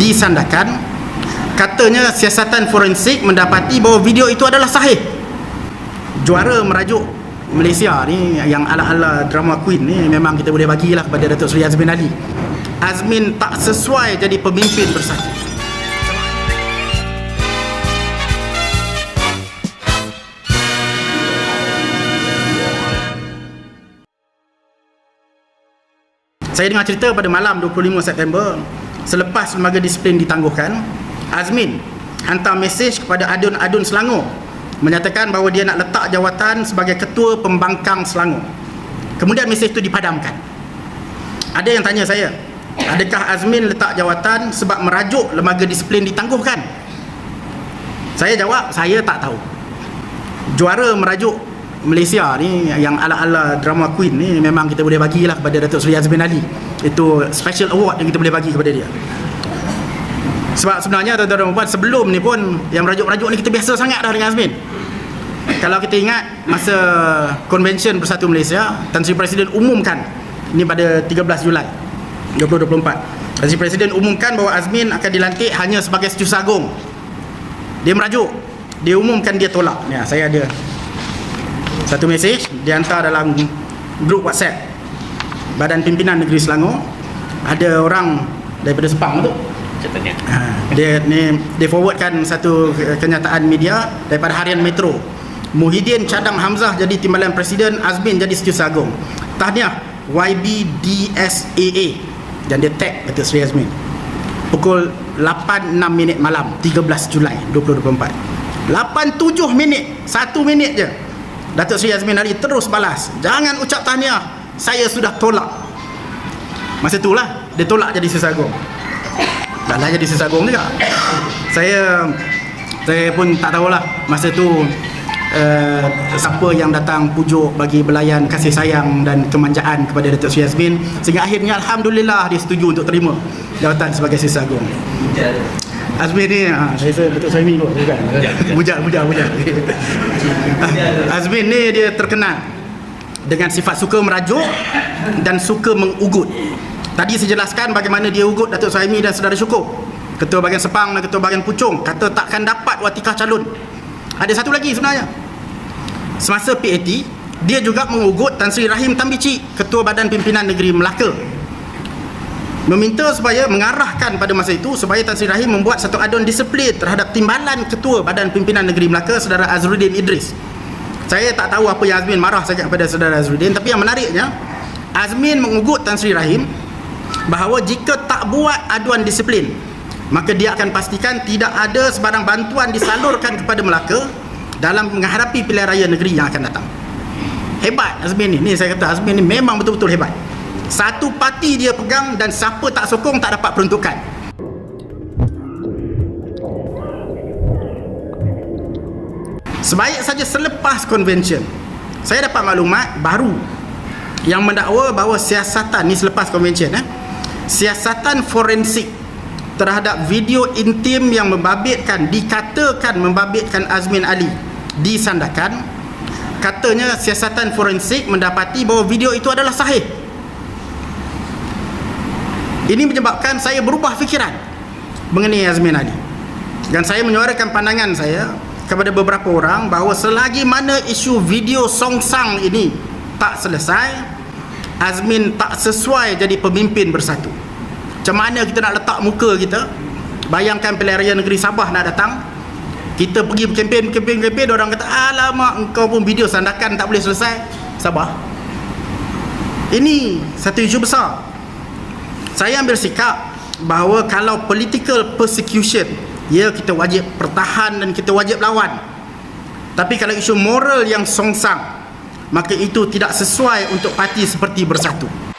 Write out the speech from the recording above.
disandarkan. Katanya siasatan forensik mendapati bahawa video itu adalah sahih. Juara merajuk Malaysia ni yang ala-ala drama queen ni memang kita boleh bagilah kepada Datuk Seri Azmin Ali. Azmin tak sesuai jadi pemimpin bersatu. Saya dengar cerita pada malam 25 September selepas lembaga disiplin ditangguhkan Azmin hantar mesej kepada adun-adun Selangor menyatakan bahawa dia nak letak jawatan sebagai ketua pembangkang Selangor. Kemudian mesej itu dipadamkan. Ada yang tanya saya adakah Azmin letak jawatan sebab merajuk lembaga disiplin ditangguhkan? Saya jawab saya tak tahu. Juara merajuk Malaysia ni yang ala-ala drama queen ni memang kita boleh bagilah kepada Datuk Seri Azmin Ali. Itu special award yang kita boleh bagi kepada dia. Sebab sebenarnya tuan-tuan dan puan sebelum ni pun yang merajuk-merajuk ni kita biasa sangat dah dengan Azmin. Kalau kita ingat masa convention Bersatu Malaysia Tan Sri Presiden umumkan ini pada 13 Julai 2024 Tan Sri Presiden umumkan bahawa Azmin akan dilantik hanya sebagai setiausaha agung dia merajuk. Dia umumkan dia tolak. Ya, saya ada satu mesej dia hantar dalam grup WhatsApp Badan Pimpinan Negeri Selangor. Ada orang daripada Sepang tu. Contohnya ha, dia ni dia forwardkan satu kenyataan media daripada Harian Metro. Muhyiddin Cadang Hamzah jadi timbalan presiden Azmin jadi setiausaha agung tahniah YBDSAA dan dia tag Datuk Seri Azmin. Pukul 8.6 minit malam 13 Julai 2024 87 minit 1 minit je Datuk Seri Azmin Ali terus balas jangan ucap tahniah saya sudah tolak. Masa itulah dia tolak jadi setiausaha agung dah lah jadi setiausaha agung juga. Saya saya pun tak tahulah masa tu uh, siapa yang datang pujuk bagi belayan kasih sayang dan kemanjaan kepada Datuk Seri Azmin sehingga akhirnya Alhamdulillah dia setuju untuk terima jawatan sebagai setiausaha Azmin ni ha, saya saya Datuk Saimi kot bukan. Bujak bujak bujak Azmin ni dia terkenal dengan sifat suka merajuk dan suka mengugut. Tadi saya jelaskan bagaimana dia ugut Datuk Saimi dan Saudara Syukur. Ketua Bahagian Sepang dan Ketua Bahagian Puchong kata takkan dapat watikah calon. Ada satu lagi sebenarnya. Semasa PAT dia juga mengugut Tan Sri Rahim Tambici Ketua Badan Pimpinan Negeri Melaka meminta supaya mengarahkan pada masa itu supaya Tan Sri Rahim membuat satu aduan disiplin terhadap timbalan Ketua Badan Pimpinan Negeri Melaka Saudara Azruddin Idris. Saya tak tahu apa yang Azmin marah sangat kepada Saudara Azruddin tapi yang menariknya Azmin mengugut Tan Sri Rahim bahawa jika tak buat aduan disiplin maka dia akan pastikan tidak ada sebarang bantuan disalurkan kepada Melaka dalam menghadapi pilihan raya negeri yang akan datang. Hebat Azmin ni. Ni saya kata Azmin ni memang betul-betul hebat satu parti dia pegang dan siapa tak sokong tak dapat peruntukan. Sebaik saja selepas convention saya dapat maklumat baru yang mendakwa bahawa siasatan ni selepas convention eh siasatan forensik terhadap video intim yang membabitkan dikatakan membabitkan Azmin Ali disandarkan katanya siasatan forensik mendapati bahawa video itu adalah sahih ini menyebabkan saya berubah fikiran mengenai Azmin Ali. Dan saya menyuarakan pandangan saya kepada beberapa orang bahawa selagi mana isu video songsang ini tak selesai Azmin tak sesuai jadi pemimpin bersatu. Macam mana kita nak letak muka kita? Bayangkan pilihan raya negeri Sabah nak datang kita pergi kempen kempen kempen orang kata alamak engkau pun video sandakan tak boleh selesai. Sabah. Ini satu isu besar saya ambil sikap bahawa kalau political persecution ya kita wajib pertahan dan kita wajib lawan. Tapi kalau isu moral yang songsang maka itu tidak sesuai untuk parti seperti bersatu